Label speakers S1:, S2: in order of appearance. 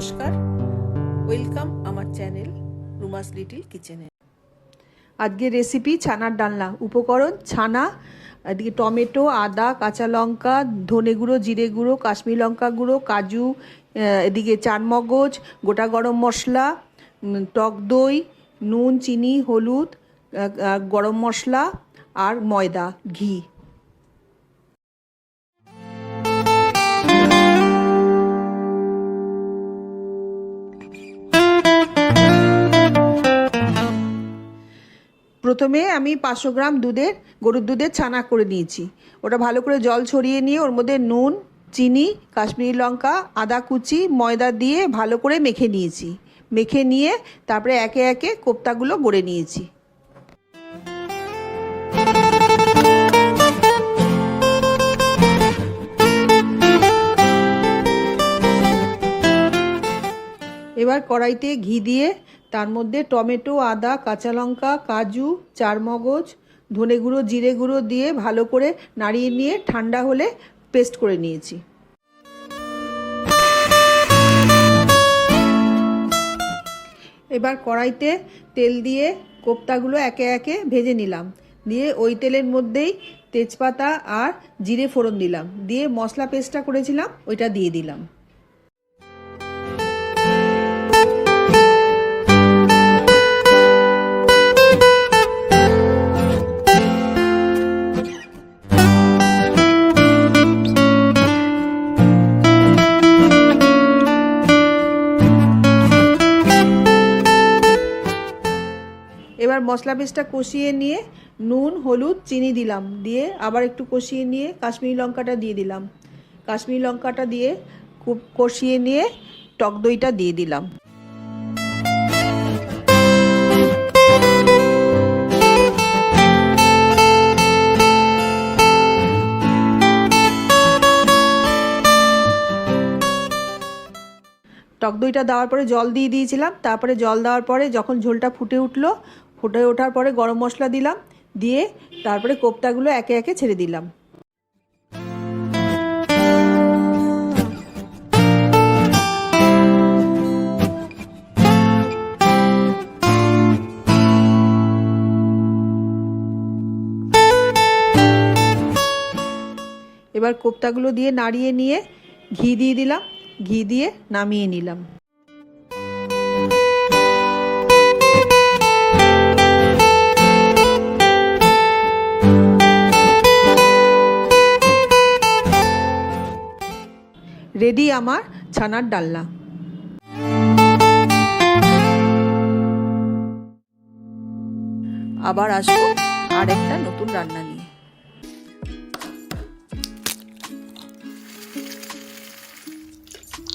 S1: নমস্কার। ওয়েলকাম আমার channel রুমাস little কিচেনে আজকে রেসিপি ছানার ডালনা উপকরণ, ছানা, এদিকে টমেটো, আদা, কাঁচা লঙ্কা, ধনে গুঁড়ো, জিরে গুঁড়ো, কাশ্মীর লঙ্কা গুঁড়ো, কাজু এদিকে চারমগজ, গোটা গরম মশলা টক দই, নুন, চিনি, হলুদ গরম মশলা আর ময়দা, ঘি। প্রথমে আমি পাঁচশো গ্রাম দুধের, গরুর দুধের ছানা করে নিয়েছি। ওটা ভালো করে জল ছড়িয়ে নিয়ে ওর মধ্যে নুন, চিনি, কাশ্মীরি লঙ্কা, আদা কুচি, ময়দা দিয়ে ভালো করে মেখে নিয়েছি। মেখে নিয়ে তারপরে একে একে কোপ্তাগুলো গড়ে নিয়েছি। এবার কড়াইতে ঘি দিয়ে তার মধ্যে টমেটো, আদা, কাঁচা লঙ্কা, কাজু, চারমগজ, ধনে গুঁড়ো, জিরে গুঁড়ো দিয়ে ভালো করে নাড়িয়ে নিয়ে ঠান্ডা হলে পেস্ট করে নিয়েছি। এবার কড়াইতে তেল দিয়ে কোপ্তাগুলো একে একে ভেজে নিলাম। দিয়ে ওই তেলের মধ্যেই তেজপাতা আর জিরে ফোড়ন দিলাম। দিয়ে মশলা পেস্টটা করেছিলাম, ওইটা দিয়ে দিলাম। এবার মশলা পেস্টটা কষিয়ে নিয়ে নুন, হলুদ, চিনি দিলাম। দিয়ে আবার একটু কষিয়ে নিয়ে কাশ্মীরি লঙ্কাটা দিয়ে দিলাম। কাশ্মীরি লঙ্কাটা দিয়ে খুব কষিয়ে নিয়ে টক দইটা দিয়ে দিলাম। টক দইটা দেওয়ার পরে জল দিয়ে দিয়েছিলাম। তারপরে জল দেওয়ার পরে যখন ঝোলটা ফুটে উঠল ফুটে ওঠার পরে গরম মশলা দিলাম, দিয়ে তারপরে কোপ্তাগুলো একে একে ছেড়ে দিলাম। এবার কোপ্তাগুলো দিয়ে নাড়িয়ে নিয়ে ঘি দিয়ে দিলাম, ঘি দিয়ে নামিয়ে নিলাম। রেডি আমার ছানার ডালনা। আবার আসব আর একটা নতুন রান্না